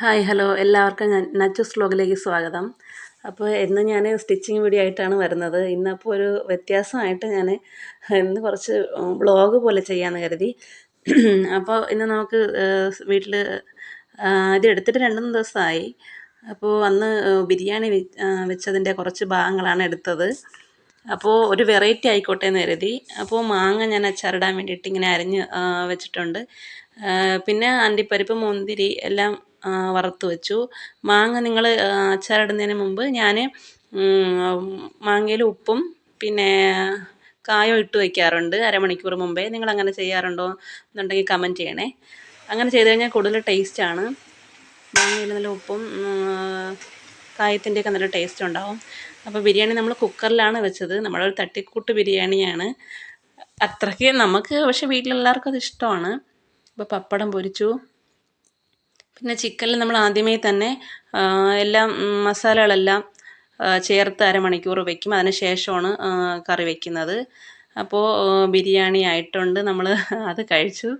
Hi hello. എല്ലാവർക്കും ഞാൻ നച്ചുസ് വ്ലോഗിലേക്ക് സ്വാഗതം. അപ്പോൾ ഇന്ന് ഞാൻ സ്റ്റിച്ചിങ് വീഡിയോ ആയിട്ടാണ് വരുന്നത്. ഇന്നപ്പോൾ ഒരു വ്യത്യാസമായിട്ട് ഞാൻ ഇന്ന് കുറച്ച് ബ്ലോഗ് പോലെ ചെയ്യാമെന്ന് കരുതി. അപ്പോൾ ഇന്ന് നമുക്ക് വീട്ടിൽ ഇത് എടുത്തിട്ട് രണ്ട് ദിവസമായി. അപ്പോൾ അന്ന് ബിരിയാണി വെച്ചതിന്റെ കുറച്ച് ഭാഗങ്ങളാണ് എടുത്തത്. അപ്പോൾ ഒരു വെറൈറ്റി ആയിക്കോട്ടെ എന്ന് കരുതി. അപ്പോൾ മാങ്ങ ഞാൻ അച്ചാറിടാൻ വേണ്ടിയിട്ട് ഇങ്ങനെ അരിഞ്ഞ് വെച്ചിട്ടുണ്ട്. പിന്നെ അണ്ടിപ്പരിപ്പ് മുന്തിരി എല്ലാം വറുത്ത് വെച്ചു. മാങ്ങ നിങ്ങൾ അച്ചാറിടുന്നതിന് മുമ്പ് ഞാൻ മാങ്ങയിൽ ഉപ്പും പിന്നെ കായം ഇട്ട് വയ്ക്കാറുണ്ട് അരമണിക്കൂർ മുമ്പേ. നിങ്ങൾ അങ്ങനെ ചെയ്യാറുണ്ടോ എന്നുണ്ടെങ്കിൽ കമന്റ് ചെയ്യണേ. അങ്ങനെ ചെയ്ത് കഴിഞ്ഞാൽ കൂടുതൽ ടേസ്റ്റാണ് മാങ്ങയിൽ നല്ല ഉപ്പും കായത്തിന്റെയൊക്കെ നല്ല ടേസ്റ്റ് ഉണ്ടാവും. അപ്പോൾ ബിരിയാണി നമ്മൾ കുക്കറിലാണ് വെച്ചത്. നമ്മളൊരു തട്ടിക്കൂട്ട് ബിരിയാണിയാണ്. അത്രയ്ക്ക് നമുക്ക് പക്ഷേ വീട്ടിലെല്ലാവർക്കും അത് ഇഷ്ടമാണ്. അപ്പോൾ പപ്പടം പൊരിച്ചു. പിന്നെ ചിക്കനിൽ നമ്മൾ ആദ്യമേ തന്നെ എല്ലാം മസാലകളെല്ലാം ചേർത്ത് അരമണിക്കൂർ വയ്ക്കും അതിന് ശേഷമാണ് കറി വയ്ക്കുന്നത് അപ്പോൾ ബിരിയാണി ആയിട്ടുണ്ട്. നമ്മൾ അത് കഴിച്ചു.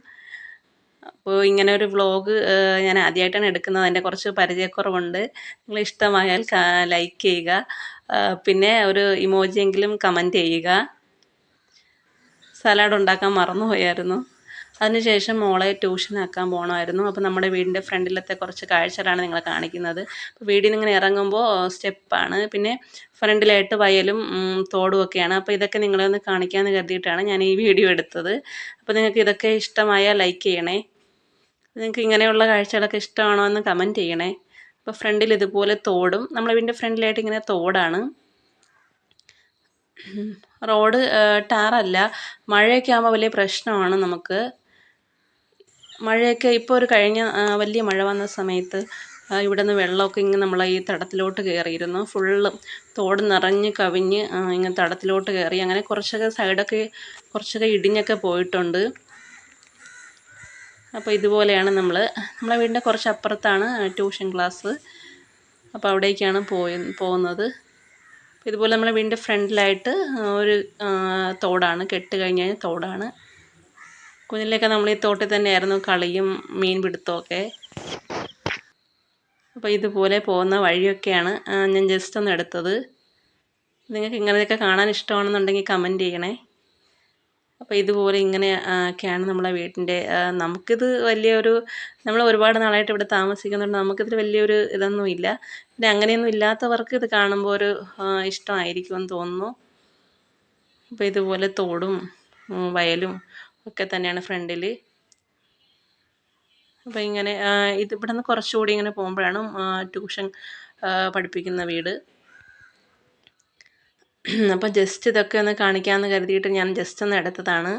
അപ്പോൾ ഇങ്ങനെ ഒരു വ്ലോഗ് ഞാൻ ആദ്യമായിട്ടാണ് എടുക്കുന്നത്. അതിന്റെ കുറച്ച് പരിചയക്കുറവുണ്ട്. നിങ്ങൾ ഇഷ്ടമായാൽ ലൈക്ക് ചെയ്യുക. പിന്നെ ഒരു ഇമോജിയെങ്കിലും കമന്റ് ചെയ്യുക. സലാഡ് ഉണ്ടാക്കാൻ മറന്നുപോയായിരുന്നു. അതിനുശേഷം മോളെ ട്യൂഷനാക്കാൻ പോകണമായിരുന്നു അപ്പോൾ നമ്മുടെ വീടിന്റെ ഫ്രണ്ടിലത്തെ കുറച്ച് കാഴ്ചകളാണ് നിങ്ങളെ കാണിക്കുന്നത്. അപ്പോൾ ഇങ്ങനെ ഇറങ്ങുമ്പോൾ സ്റ്റെപ്പാണ്. പിന്നെ ഫ്രണ്ടിലായിട്ട് വയലും തോടും ഒക്കെയാണ്. അപ്പോൾ ഇതൊക്കെ നിങ്ങളെ ഒന്ന് കാണിക്കാമെന്ന് കരുതിയിട്ടാണ് ഞാൻ ഈ വീഡിയോ എടുത്തത്. അപ്പോൾ നിങ്ങൾക്ക് ഇതൊക്കെ ഇഷ്ടമായാൽ ലൈക്ക് ചെയ്യണേ. നിങ്ങൾക്ക് ഇങ്ങനെയുള്ള കാഴ്ചകളൊക്കെ ഇഷ്ടമാണോ എന്ന് കമന്റ് ചെയ്യണേ. അപ്പോൾ ഫ്രണ്ടിൽ ഇതുപോലെ തോടും. നമ്മളെ വീടിന്റെ ഫ്രണ്ടിലായിട്ട് ഇങ്ങനെ തോടാണ്. റോഡ് ടാറല്ല. മഴയൊക്കെ ആകുമ്പോൾ വലിയ പ്രശ്നമാണ് നമുക്ക്. മഴയൊക്കെ ഇപ്പോൾ ഒരു കഴിഞ്ഞ വലിയ മഴ വന്ന സമയത്ത് ഇവിടെ നിന്ന് വെള്ളമൊക്കെ ഇങ്ങനെ നമ്മളെ ഈ തടത്തിലോട്ട് കയറിയിരുന്നു ഫുള്ള് തോട് നിറഞ്ഞ് കവിഞ്ഞ് ഇങ്ങനെ തടത്തിലോട്ട് കയറി അങ്ങനെ കുറച്ചൊക്കെ സൈഡൊക്കെ കുറച്ചൊക്കെ ഇടിഞ്ഞൊക്കെ പോയിട്ടുണ്ട്. അപ്പോൾ ഇതുപോലെയാണ് നമ്മൾ നമ്മളെ വീടിന്റെ കുറച്ച് അപ്പുറത്താണ് ട്യൂഷൻ ക്ലാസ്. അപ്പോൾ അവിടേക്കാണ് പോയി പോകുന്നത്. ഇതുപോലെ നമ്മളെ വീടിന്റെ ഫ്രണ്ടിലായിട്ട് ഒരു തോടാണ് കെട്ട് കഴിഞ്ഞാൽ തോടാണ്. കുഞ്ഞിലൊക്കെ നമ്മൾ ഈ തോട്ടിൽ തന്നെയായിരുന്നു കളിയും മീൻ പിടുത്തമൊക്കെ. അപ്പോൾ ഇതുപോലെ പോകുന്ന വഴിയൊക്കെയാണ് ഞാൻ ജസ്റ്റ് ഒന്ന് എടുത്തത്. നിങ്ങൾക്ക് ഇങ്ങനെയൊക്കെ കാണാൻ ഇഷ്ടമാണെന്നുണ്ടെങ്കിൽ കമന്റ് ചെയ്യണേ. അപ്പോൾ ഇതുപോലെ ഇങ്ങനെ ഒക്കെയാണ് നമ്മളെ വീട്ടിന്റെ നമുക്കിത് വലിയൊരു നമ്മൾ ഒരുപാട് നാളായിട്ട് ഇവിടെ താമസിക്കുന്നുണ്ട് നമുക്കിതിൽ വലിയൊരു ഇതൊന്നും ഇല്ല. പിന്നെ അങ്ങനെയൊന്നും ഇല്ലാത്തവർക്ക് ഇത് കാണുമ്പോൾ ഒരു ഇഷ്ടമായിരിക്കുമെന്ന് തോന്നുന്നു. അപ്പോൾ ഇതുപോലെ തോടും വയലും ഒക്കെ തന്നെയാണ് ഫ്രണ്ടിൽ അപ്പോൾ ഇങ്ങനെ ഇത് ഇവിടെ നിന്ന് കുറച്ചുകൂടി ഇങ്ങനെ പോകുമ്പോഴാണ് ട്യൂഷൻ പഠിപ്പിക്കുന്ന വീട്. അപ്പോൾ ജസ്റ്റ് ഇതൊക്കെ ഒന്ന് കാണിക്കാമെന്ന് കരുതിയിട്ട് ഞാൻ ജസ്റ്റ് ഒന്ന് എടുത്തതാണ്.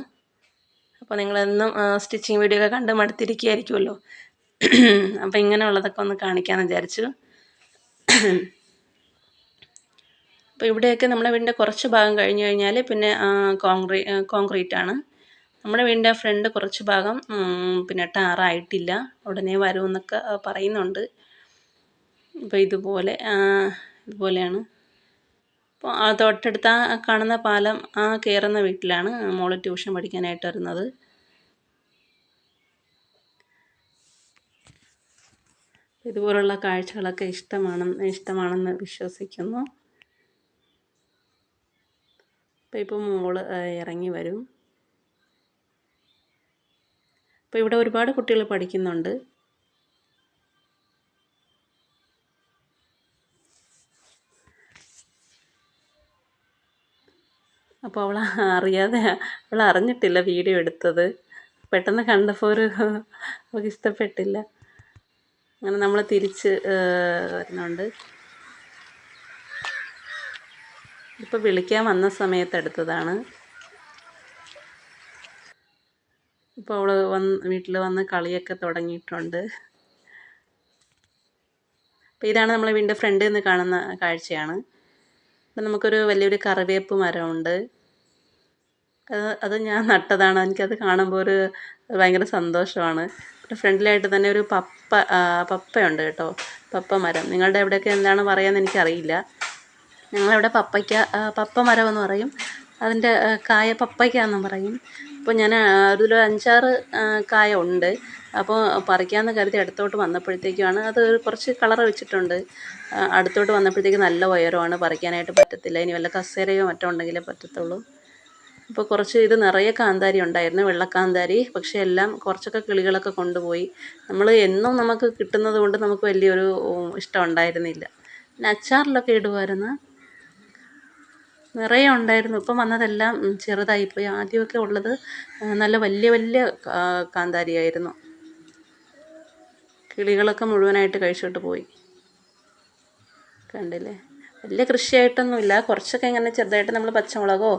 അപ്പോൾ നിങ്ങളെന്നും സ്റ്റിച്ചിങ് വീഡിയോ ഒക്കെ കണ്ട് മടുത്തിരിക്കുകയായിരിക്കുമല്ലോ അപ്പോൾ ഇങ്ങനെയുള്ളതൊക്കെ ഒന്ന് കാണിക്കാമെന്ന് വിചാരിച്ചു. അപ്പോൾ ഇവിടെയൊക്കെ നമ്മുടെ വീടിന്റെ കുറച്ച് ഭാഗം കഴിഞ്ഞു കഴിഞ്ഞാൽ പിന്നെ കോൺക്രീ കോൺക്രീറ്റ് ആണ് നമ്മുടെ വീടിന്റെ ഫ്രണ്ട് കുറച്ച് ഭാഗം പിന്നെ ടാറായിട്ടില്ല. ഉടനെ വരുമെന്നൊക്കെ പറയുന്നുണ്ട്. അപ്പോൾ ഇതുപോലെ ഇതുപോലെയാണ്. അപ്പോൾ തൊട്ടടുത്ത കാണുന്ന പാലം ആ കയറുന്ന വീട്ടിലാണ് മോൾ ട്യൂഷൻ പഠിക്കാനായിട്ട് വരുന്നത്. ഇതുപോലുള്ള കാഴ്ചകളൊക്കെ ഇഷ്ടമാണെന്ന് ഇഷ്ടമാണെന്ന് വിശ്വസിക്കുന്നു. അപ്പോൾ ഇപ്പോൾ മോൾ ഇറങ്ങി വരും. അപ്പോൾ ഇവിടെ ഒരുപാട് കുട്ടികൾ പഠിക്കുന്നുണ്ട്. അപ്പോൾ അവൾ അറിയാതെ അവൾ അറിഞ്ഞിട്ടില്ല വീഡിയോ എടുത്തത്. പെട്ടെന്ന് കണ്ടപ്പോൾ ഒരു അവൾക്ക് ഇഷ്ടപ്പെട്ടില്ല. അങ്ങനെ നമ്മൾ തിരിച്ച് വരുന്നുണ്ട്. ഇപ്പോൾ വിളിക്കാൻ വന്ന സമയത്ത് എടുത്തതാണ്. ഇപ്പോൾ അവൾ വന്ന് വീട്ടിൽ വന്ന് കളിയൊക്കെ തുടങ്ങിയിട്ടുണ്ട്. അപ്പോൾ ഇതാണ് നമ്മളെ വീടിന്റെ ഫ്രണ്ടിൽ നിന്ന് കാണുന്ന കാഴ്ചയാണ്. അപ്പം നമുക്കൊരു വലിയൊരു കറിവേപ്പ് മരമുണ്ട്. അത് അത് ഞാൻ നട്ടതാണ്. എനിക്കത് കാണുമ്പോൾ ഒരു ഭയങ്കര സന്തോഷമാണ്. ഫ്രണ്ടിലായിട്ട് തന്നെ ഒരു പപ്പ പപ്പയുണ്ട് കേട്ടോ. പപ്പ മരം. നിങ്ങളുടെ എവിടെയൊക്കെ എന്താണ് പറയുകയെന്ന് എനിക്കറിയില്ല. ഞങ്ങളവിടെ പപ്പയ്ക്ക പപ്പ മരം എന്ന് പറയും അതിന്റെ കായ പപ്പയ്ക്ക എന്നും പറയും. അപ്പോൾ ഞാൻ അതിൽ അഞ്ചാറ് കായ ഉണ്ട്. അപ്പോൾ പറിക്കാമെന്ന് കരുതി അടുത്തോട്ട് വന്നപ്പോഴത്തേക്കുമാണ് അത് കുറച്ച് കളർ വെച്ചിട്ടുണ്ട്. അടുത്തോട്ട് വന്നപ്പോഴത്തേക്ക് നല്ല ഉയരമാണ് പറിക്കാനായിട്ട് പറ്റത്തില്ല. ഇനി വല്ല കസേരയോ മറ്റോ ഉണ്ടെങ്കിലേ പറ്റത്തുള്ളൂ. അപ്പോൾ കുറച്ച് ഇത് നിറയെ കാന്താരി ഉണ്ടായിരുന്നു വെള്ളക്കാന്താരി. പക്ഷേ എല്ലാം കുറച്ചൊക്കെ കിളികളൊക്കെ കൊണ്ടുപോയി. നമ്മൾ എന്നും നമുക്ക് കിട്ടുന്നത് കൊണ്ട് നമുക്ക് വലിയൊരു ഇഷ്ടം ഉണ്ടായിരുന്നില്ല. പിന്നെ അച്ചാറിലൊക്കെ ഇടുമായിരുന്നു നിറയെ ഉണ്ടായിരുന്നു. ഇപ്പം വന്നതെല്ലാം ചെറുതായിപ്പോയി ആദ്യമൊക്കെ ഉള്ളത് നല്ല വലിയ വലിയ കാന്താരിയായിരുന്നു. കിളികളൊക്കെ മുഴുവനായിട്ട് കഴിച്ചിട്ട് പോയി. കണ്ടില്ലേ? വലിയ കൃഷിയായിട്ടൊന്നുമില്ല. കുറച്ചൊക്കെ ഇങ്ങനെ ചെറുതായിട്ട് നമ്മൾ പച്ചമുളകോ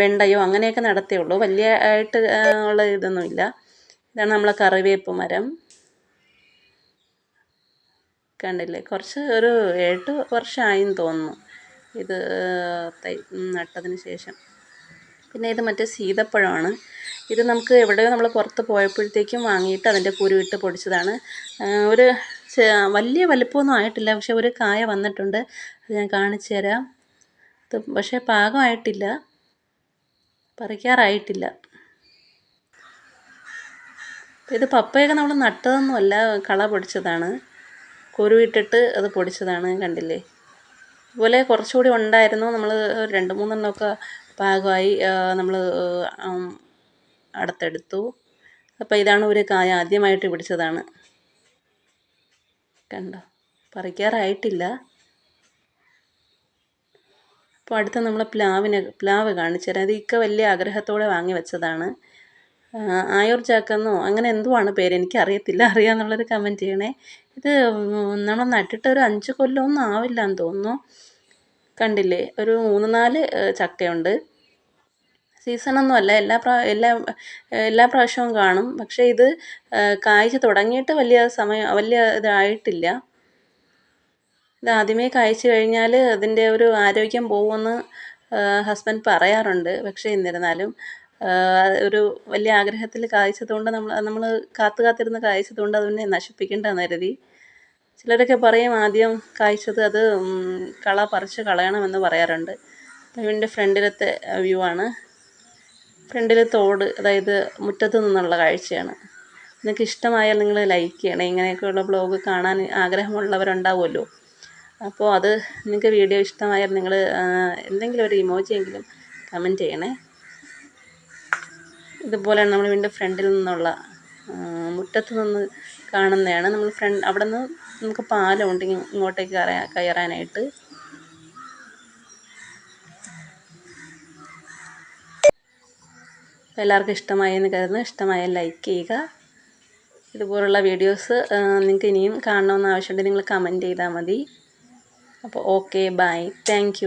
വെണ്ടയോ അങ്ങനെയൊക്കെ നടത്തേ ഉള്ളൂ. വലിയ ആയിട്ട് ഉള്ള ഇതൊന്നുമില്ല. ഇതാണ് നമ്മളെ കറിവേപ്പ് മരം. കണ്ടില്ലേ? കുറച്ച് ഒരു എട്ട് വർഷമായി തോന്നുന്നു. ഇത് തൈ നട്ടതിന് ശേഷം. പിന്നെ ഇത് മറ്റേ സീതപ്പഴമാണ്. ഇത് നമുക്ക് എവിടെയോ നമ്മൾ പുറത്ത് പോയപ്പോഴത്തേക്കും വാങ്ങിയിട്ട് അതിന്റെ കുരുവിട്ട് പൊടിച്ചതാണ്. ഒരു വലിയ വലിപ്പമൊന്നും ആയിട്ടില്ല പക്ഷെ ഒരു കായ വന്നിട്ടുണ്ട്. അത് ഞാൻ കാണിച്ചു തരാം. ഇത് പക്ഷേ പാകമായിട്ടില്ല. പറിക്കാറായിട്ടില്ല. ഇത് പപ്പയൊക്കെ നമ്മൾ നട്ടതൊന്നുമല്ല കള പൊടിച്ചതാണ്. കുരുവിട്ടിട്ട് അത് പൊടിച്ചതാണ് കണ്ടില്ലേ? അതുപോലെ കുറച്ചുകൂടി ഉണ്ടായിരുന്നു. നമ്മൾ രണ്ട് മൂന്നെണ്ണമൊക്കെ പാകമായി നമ്മൾ അടുത്തെടുത്തു. അപ്പോൾ ഇതാണ് ഒരു കായ ആദ്യമായിട്ട് പിടിച്ചതാണ്. കണ്ടോ? പറിക്കാറായിട്ടില്ല. അപ്പോൾ അടുത്ത നമ്മൾ പ്ലാവിനെ പ്ലാവ് കാണിച്ചു തരാം. അത് ഇക്ക വലിയ ആഗ്രഹത്തോടെ വാങ്ങി വെച്ചതാണ്. ആയൂർ ചാക്കെന്നോ? അങ്ങനെ എന്തോ ആണ് പേര്? എനിക്ക് അറിയത്തില്ല അറിയാമെന്നുള്ളൊരു കമന്റ് ചെയ്യണേ. ഇത് നമ്മൾ നട്ടിട്ട് ഒരു അഞ്ച് കൊല്ലമൊന്നും ആവില്ല എന്ന് തോന്നുന്നു. കണ്ടില്ലേ? ഒരു മൂന്ന് നാല് ചക്കയുണ്ട്. സീസണൊന്നും അല്ല. എല്ലാ പ്രാ എല്ലാ എല്ലാ പ്രാവശ്യവും കാണും. പക്ഷേ ഇത് കായ്ച്ച് തുടങ്ങിയിട്ട് വലിയ സമയം വലിയ ഇതായിട്ടില്ല. ഇത് ആദ്യമേ കായ്ച്ചു കഴിഞ്ഞാൽ അതിന്റെ ഒരു ആരോഗ്യം പോകുമെന്ന് ഹസ്ബൻഡ് പറയാറുണ്ട്. പക്ഷേ എന്നിരുന്നാലും ഒരു വലിയ ആഗ്രഹത്തിൽ കായ്ച്ചതുകൊണ്ട് നമ്മൾ നമ്മൾ കാത്തു കാത്തിരുന്ന് കായ്ച്ചതുകൊണ്ട് അതിനെ നശിപ്പിക്കേണ്ടെന്ന് കരുതി. ചിലരൊക്കെ പറയും ആദ്യം കായ്ച്ചത് അത് കള പറിച്ച് കളയണമെന്ന് പറയാറുണ്ട്. വീടിന്റെ ഫ്രണ്ടിലത്തെ വ്യൂ ആണ്. ഫ്രണ്ടിൽ തോട് അതായത് മുറ്റത്ത് നിന്നുള്ള കാഴ്ചയാണ്. നിങ്ങൾക്ക് ഇഷ്ടമായാൽ നിങ്ങൾ ലൈക്ക് ചെയ്യണം. ഇങ്ങനെയൊക്കെയുള്ള ബ്ലോഗ് കാണാൻ ആഗ്രഹമുള്ളവരുണ്ടാവുമല്ലോ. അപ്പോൾ അത് നിങ്ങൾക്ക് വീഡിയോ ഇഷ്ടമായാൽ നിങ്ങൾ എന്തെങ്കിലും ഒരു ഇമോജിയെങ്കിലും കമന്റ് ചെയ്യണേ. ഇതുപോലെയാണ് നമ്മൾ വീണ്ടും ഫ്രണ്ടിൽ നിന്നുള്ള മുറ്റത്ത് നിന്ന് കാണുന്നതാണ്. നമ്മൾ ഫ്രണ്ട് അവിടെ നിന്ന് നമുക്ക് പാലമുണ്ട് ഇങ്ങ- ഇങ്ങോട്ടേക്ക് കയറാനായിട്ട്. എല്ലാവർക്കും ഇഷ്ടമായെന്ന് കരുതുന്നു. ഇഷ്ടമായ ലൈക്ക് ചെയ്യുക. ഇതുപോലുള്ള വീഡിയോസ് നിങ്ങൾക്ക് ഇനിയും കാണണമെന്ന് ആവശ്യമുണ്ടെങ്കിൽ നിങ്ങൾ കമന്റ് ചെയ്താൽ മതി. അപ്പോൾ ഓക്കെ ബൈ താങ്ക്